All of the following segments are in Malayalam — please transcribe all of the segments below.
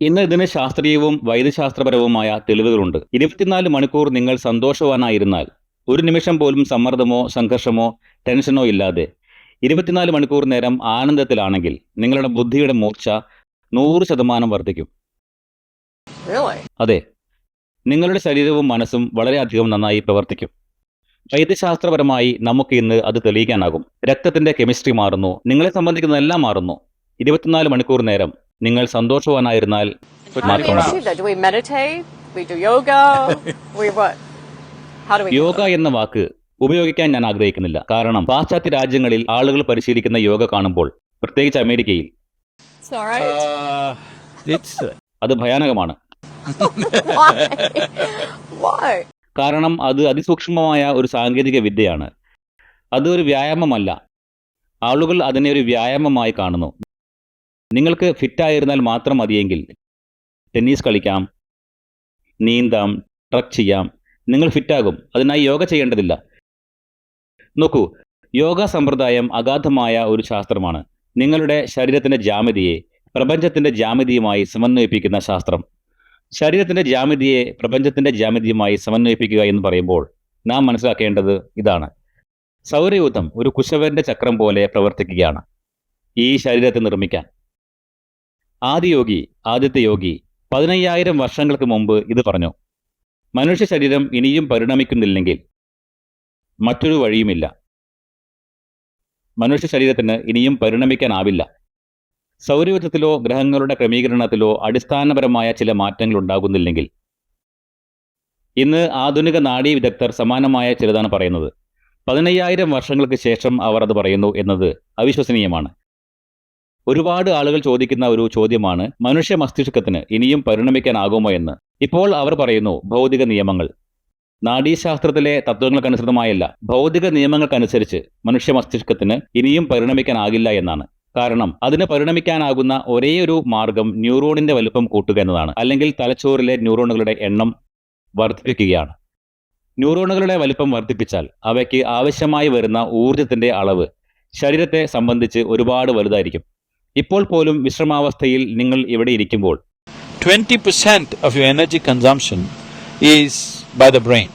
ഇന്ന് ഇതിന് ശാസ്ത്രീയവും വൈദ്യശാസ്ത്രപരവുമായ തെളിവുകളുണ്ട്. ഇരുപത്തിനാല് മണിക്കൂർ നിങ്ങൾ സന്തോഷവാനായിരുന്നാൽ ഒരു നിമിഷം പോലും സമ്മർദ്ദമോ സംഘർഷമോ ടെൻഷനോ ഇല്ലാതെ ഇരുപത്തിനാല് മണിക്കൂർ നേരം ആനന്ദത്തിലാണെങ്കിൽ നിങ്ങളുടെ ബുദ്ധിയുടെ മൂർച്ച നൂറ് ശതമാനം വർദ്ധിക്കും. അതെ. നിങ്ങളുടെ ശരീരവും മനസ്സും വളരെയധികം നന്നായി പ്രവർത്തിക്കും. വൈദ്യശാസ്ത്രപരമായി നമുക്ക് ഇന്ന് അത് തെളിയിക്കാനാകും. രക്തത്തിന്റെ കെമിസ്ട്രി മാറുന്നു. നിങ്ങളെ സംബന്ധിക്കുന്നതെല്ലാം മാറുന്നു. ഇരുപത്തിനാല് മണിക്കൂർ നേരം നിങ്ങൾ സന്തോഷവാനായിരുന്നാൽ How do we മാറ്റം achieve that? Do we meditate? We do yoga? we what? How do we do yoga എന്ന വാക്ക് ഉപയോഗിക്കാൻ ഞാൻ ആഗ്രഹിക്കുന്നില്ല കാരണം പാശ്ചാത്യ രാജ്യങ്ങളിൽ ആളുകൾ പരിശീലിക്കുന്ന യോഗ കാണുമ്പോൾ പ്രത്യേകിച്ച് അമേരിക്കയിൽ. Uh, uh, അത് ഭയാനകമാണ് Why? Why? കാരണം അത് അതിസൂക്ഷ്മമായ ഒരു സാങ്കേതിക വിദ്യയാണ് അത് ഒരു വ്യായാമമല്ല ആളുകൾ അതിനെ ഒരു വ്യായാമമായി കാണുന്നു നിങ്ങൾക്ക് ഫിറ്റായിരുന്നാൽ മാത്രം മതിയെങ്കിൽ ടെന്നീസ് കളിക്കാം നീന്താം ട്രക്ക് ചെയ്യാം. നിങ്ങൾ ഫിറ്റാകും. അതിനായി യോഗ ചെയ്യേണ്ടതില്ല. നോക്കൂ യോഗ സമ്പ്രദായം അഗാധമായ ഒരു ശാസ്ത്രമാണ്. നിങ്ങളുടെ ശരീരത്തിന്റെ ജാമിതിയെ പ്രപഞ്ചത്തിന്റെ ജാമിതിയുമായി സമന്വയിപ്പിക്കുന്ന ശാസ്ത്രം. ശരീരത്തിന്റെ ജാമിതിയെ പ്രപഞ്ചത്തിന്റെ ജാമിതിയുമായി സമന്വയിപ്പിക്കുക എന്ന് പറയുമ്പോൾ നാം മനസ്സിലാക്കേണ്ടത് ഇതാണ്. സൗരയൂഥം ഒരു കുശവന്റെ ചക്രം പോലെ പ്രവർത്തിക്കുകയാണ്. ഈ ശരീരത്തെ നിർമ്മിക്കാൻ. ആദിയോഗി ആദ്യത്തെ യോഗി പതിനയ്യായിരം വർഷങ്ങൾക്ക് മുമ്പ് ഇത് പറഞ്ഞു. മനുഷ്യ ശരീരം ഇനിയും പരിണമിക്കുന്നില്ലെങ്കിൽ മറ്റൊരു വഴിയുമില്ല. മനുഷ്യ ശരീരത്തിന് ഇനിയും പരിണമിക്കാനാവില്ല. സൗരയൂഥത്തിലോ ഗ്രഹങ്ങളുടെ ക്രമീകരണത്തിലോ അടിസ്ഥാനപരമായ ചില മാറ്റങ്ങൾ ഉണ്ടാകുന്നില്ലെങ്കിൽ ഇന്ന് ആധുനിക നാഡീ വിദഗ്ധർ സമാനമായ ചിലതാണ് പറയുന്നത്. പതിനയ്യായിരം വർഷങ്ങൾക്ക് ശേഷം അവർ അത് പറയുന്നു എന്നത് അവിശ്വസനീയമാണ്. ഒരുപാട് ആളുകൾ ചോദിക്കുന്ന ഒരു ചോദ്യമാണ് മനുഷ്യ മസ്തിഷ്കത്തിന് ഇനിയും പരിണമിക്കാനാകുമോ എന്ന്. ഇപ്പോൾ അവർ പറയുന്നു ഭൗതിക നിയമങ്ങൾ. നാഡീശാസ്ത്രത്തിലെ തത്വങ്ങൾക്കനുസൃതമായല്ല. ഭൗതിക നിയമങ്ങൾക്കനുസരിച്ച് മനുഷ്യ മസ്തിഷ്കത്തിന് ഇനിയും പരിണമിക്കാനാകില്ല എന്നാണ്. കാരണം അതിന് പരിണമിക്കാനാകുന്ന ഒരേയൊരു മാർഗം ന്യൂറോണിന്റെ വലുപ്പം കൂട്ടുക എന്നതാണ്. അല്ലെങ്കിൽ തലച്ചോറിലെ ന്യൂറോണുകളുടെ എണ്ണം വർദ്ധിപ്പിക്കുകയാണ്. ന്യൂറോണുകളുടെ വലുപ്പം വർദ്ധിപ്പിച്ചാൽ അവയ്ക്ക് ആവശ്യമായി വരുന്ന ഊർജത്തിന്റെ അളവ് ശരീരത്തെ സംബന്ധിച്ച് ഒരുപാട് വലുതായിരിക്കും. ഇപ്പോൾ പോലും വിശ്രമാവസ്ഥയിൽ നിങ്ങൾ ഇവിടെ ഇരിക്കുമ്പോൾ twenty percent of you energy consumption is by the brain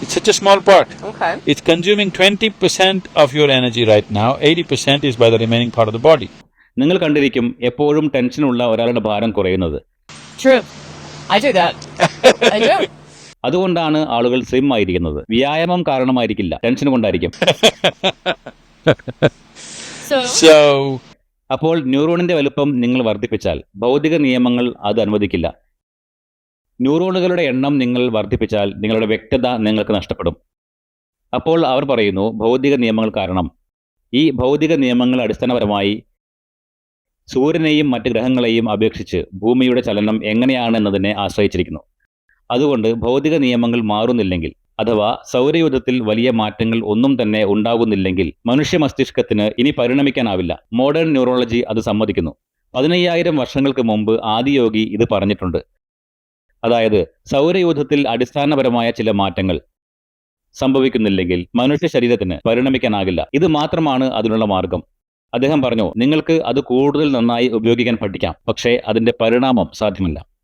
It's such a small part. Okay. It's consuming 20% of your energy right now. 80% is by the remaining part of the body. നിങ്ങൾ കണ്ടിരിക്കും എപ്പോഴും ടെൻഷനുള്ള ഒരാളുടെ ഭാരം കുറയുന്നത് അതുകൊണ്ടാണ് ആളുകൾ സ്ലിം ആയിരിക്കുന്നത് വ്യായാമം കാരണമായിരിക്കില്ല ടെൻഷൻ കൊണ്ടായിരിക്കും So, അപ്പോൾ ന്യൂറോണിന്റെ വലുപ്പം നിങ്ങൾ വർദ്ധിപ്പിച്ചാൽ ഭൗതിക നിയമങ്ങൾ അത് അനുവദിക്കില്ല. ന്യൂറോണുകളുടെ എണ്ണം നിങ്ങൾ വർദ്ധിപ്പിച്ചാൽ നിങ്ങളുടെ വ്യക്തത നിങ്ങൾക്ക് നഷ്ടപ്പെടും. അപ്പോൾ അവർ പറയുന്നു ഭൗതിക നിയമങ്ങൾ കാരണം ഈ ഭൗതിക നിയമങ്ങൾ അടിസ്ഥാനപരമായി സൂര്യനെയും മറ്റ് ഗ്രഹങ്ങളെയും അപേക്ഷിച്ച് ഭൂമിയുടെ ചലനം എങ്ങനെയാണെന്നതിനെ ആശ്രയിച്ചിരിക്കുന്നു. അതുകൊണ്ട് ഭൗതിക നിയമങ്ങൾ മാറുന്നില്ലെങ്കിൽ അഥവാ സൗരയൂഥത്തിൽ വലിയ മാറ്റങ്ങൾ ഒന്നും തന്നെ ഉണ്ടാകുന്നില്ലെങ്കിൽ മനുഷ്യ മസ്തിഷ്കത്തിന് ഇനി പരിണമിക്കാനാവില്ല. മോഡേൺ ന്യൂറോളജി അത് സമ്മതിക്കുന്നു. പതിനയ്യായിരം വർഷങ്ങൾക്ക് മുമ്പ് ആദിയോഗി ഇത് പറഞ്ഞിട്ടുണ്ട്. അതായത് സൗരയൂഥത്തിൽ അടിസ്ഥാനപരമായ ചില മാറ്റങ്ങൾ സംഭവിക്കുന്നില്ലെങ്കിൽ മനുഷ്യ ശരീരത്തിന് പരിണമിക്കാനാകില്ല. ഇത് മാത്രമാണ് അതിനുള്ള മാർഗം. അദ്ദേഹം പറഞ്ഞു നിങ്ങൾക്ക് അത് കൂടുതൽ നന്നായി ഉപയോഗിക്കാൻ പഠിക്കാം. പക്ഷേ അതിന്റെ പരിണാമം സാധ്യമല്ല.